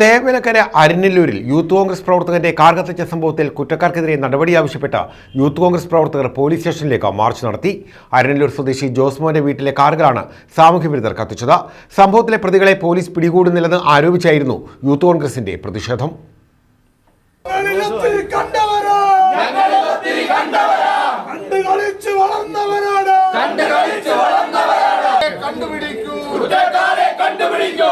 തേവലക്കര അരിനെല്ലൂരിൽ യൂത്ത് കോൺഗ്രസ് പ്രവർത്തകന്റെ കാർ കത്തിച്ച സംഭവത്തിൽ കുറ്റക്കാർക്കെതിരെ നടപടി ആവശ്യപ്പെട്ട യൂത്ത് കോൺഗ്രസ് പ്രവർത്തകർ പോലീസ് സ്റ്റേഷനിലേക്ക് മാർച്ച് നടത്തി. അരിനെല്ലൂർ സ്വദേശി ജോസ്മോന്റെ വീട്ടിലെ കാറുകളാണ് സാമൂഹ്യവിരുദ്ധർ കത്തിച്ചത്. സംഭവത്തിലെ പ്രതികളെ പോലീസ് പിടികൂടുന്നില്ലെന്ന് ആരോപിച്ചായിരുന്നു യൂത്ത് കോൺഗ്രസിന്റെ പ്രതിഷേധം. കണ്ടുപിടിക്കൂ. കണ്ടുപിടിക്കൂ.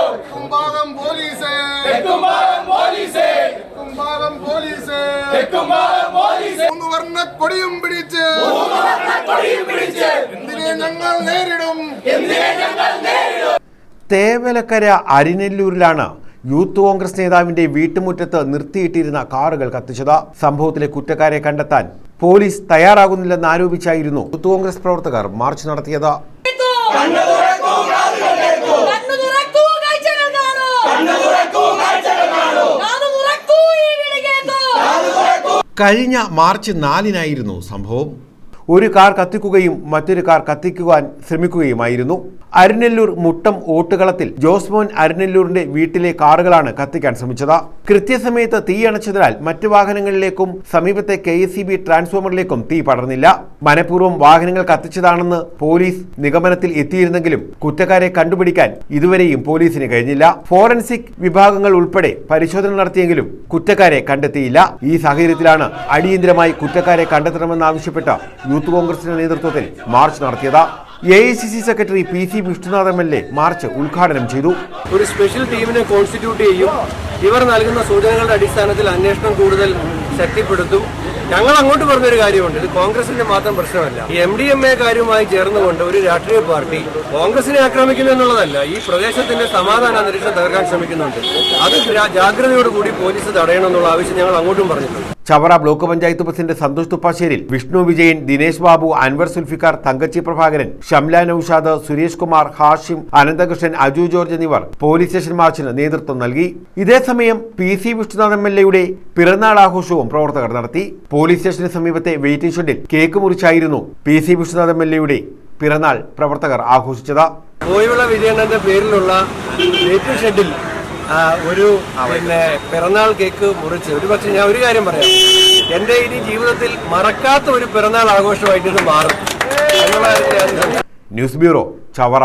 മൂന്ന് വർണ കൊടിയും പിടിച്ച്. കൊടിയും പിടിച്ച്. എന്തിനെ ഞങ്ങൾ നേരിടും? എന്തിനെ ഞങ്ങൾ നേരിടും? തേവലക്കര അരിനെല്ലൂരിലാണ് യൂത്ത് കോൺഗ്രസ് നേതാവിന്റെ വീട്ടുമുറ്റത്ത് നിർത്തിയിട്ടിരുന്ന കാറുകൾ കത്തിച്ചത്. സംഭവത്തിലെ കുറ്റക്കാരെ കണ്ടെത്താൻ പോലീസ് തയ്യാറാകുന്നില്ലെന്ന് ആരോപിച്ചായിരുന്നു യൂത്ത് കോൺഗ്രസ് പ്രവർത്തകർ മാർച്ച് നടത്തിയത്. കഴിഞ്ഞ മാർച്ച് നാലിനായിരുന്നു സംഭവം. ഒരു കാർ കത്തിക്കുകയും മറ്റൊരു കാർ കത്തിക്കുവാൻ ശ്രമിക്കുകയുമായിരുന്നു. അരുനെല്ലൂർ മുട്ടം ഓട്ടുകളത്തിൽ ജോസ്മോൻ അരുനെല്ലൂരിന്റെ വീട്ടിലെ കാറുകളാണ് കത്തിക്കാൻ ശ്രമിച്ചത്. കൃത്യസമയത്ത് തീ അണച്ചതിനാൽ മറ്റു വാഹനങ്ങളിലേക്കും സമീപത്തെ കെ ട്രാൻസ്ഫോമറിലേക്കും തീ പടർന്നില്ല. മനഃപൂർവം വാഹനങ്ങൾ കത്തിച്ചതാണെന്ന് പോലീസ് നിഗമനത്തിൽ എത്തിയിരുന്നെങ്കിലും കുറ്റക്കാരെ കണ്ടുപിടിക്കാൻ ഇതുവരെയും പോലീസിന് കഴിഞ്ഞില്ല. ഫോറൻസിക് വിഭാഗങ്ങൾ ഉൾപ്പെടെ പരിശോധന നടത്തിയെങ്കിലും കുറ്റക്കാരെ കണ്ടെത്തിയില്ല. ഈ സാഹചര്യത്തിലാണ് അടിയന്തരമായി കുറ്റക്കാരെ കണ്ടെത്തണമെന്നാവശ്യപ്പെട്ട് യൂത്ത് കോൺഗ്രസിന്റെ നേതൃത്വത്തിൽ മാർച്ച് നടത്തിയത്. A I C C secretary P C Vishnunath M L A march ഉദ്ഘാടനം ചെയ്തു. ഒരു സ്പെഷ്യൽ ടീമിനെ കോൺസ്റ്റിറ്റ്യൂട്ട് ചെയ്യും. ഇവർ നൽകുന്ന സൂചനകളുടെ അടിസ്ഥാനത്തിൽ അന്വേഷണം കൂടുതൽ ശക്തിപ്പെടുത്തും. ഞങ്ങൾ അങ്ങോട്ട് പറഞ്ഞൊരു കാര്യമുണ്ട്. ഇത് കോൺഗ്രസിന്റെ മാത്രം പ്രശ്നമല്ല. എം ഡി എം എ കാര്യവുമായി ചേർന്നുകൊണ്ട് ഒരു രാഷ്ട്രീയ പാർട്ടി കോൺഗ്രസിനെ ആക്രമിക്കുന്നു എന്നുള്ളതല്ല ഈ പ്രദേശത്തിന്റെ സമാധാന അന്തരീക്ഷം തകർക്കാൻ ശ്രമിക്കുന്നുണ്ട്. അത് ജാഗ്രതയോടുകൂടി പോലീസ് തടയണമെന്നുള്ള ആവശ്യം ഞങ്ങൾ അങ്ങോട്ടും പറഞ്ഞിട്ടുണ്ട്. Chavara block panchayat president Santhosh Thuppasseril Vishnu Vijayan Dinesh Babu Anwar Sulfikar Thankachi Prabhakaran Shamla Noushad Suresh Kumar Hashim Ananthakrishnan Aju George എന്നിവർ പോലീസ് സ്റ്റേഷൻ മാർച്ചിന് നേതൃത്വം നൽകി. ഇതേസമയം P C Vishnunath M L എയുടെ പിറന്നാൾ ആഘോഷവും പ്രവർത്തകർ നടത്തി. പോലീസ് സ്റ്റേഷന് സമീപത്തെ വെയിറ്റിംഗ് ഷെഡിൽ cake മുറിച്ചായിരുന്നു P C Viswanath M L എയുടെ പിറന്നാൾ പ്രവർത്തകർ ആഘോഷിച്ചത്. കോയിവിള വിജയണ്ണന്റെ പേരിലുള്ള വെയിറ്റിംഗ് ഷെഡിൽ ഒരു പിന്നെ പിറന്നാൾ കേക്ക് മുറിച്ച്. ഒരു പക്ഷെ ഞാൻ ഒരു കാര്യം പറയാം. എന്റെ ഇനി ജീവിതത്തിൽ മറക്കാത്ത ഒരു പിറന്നാൾ ആഘോഷമായിട്ട് ഇത് മാറും. News bureau Chavara.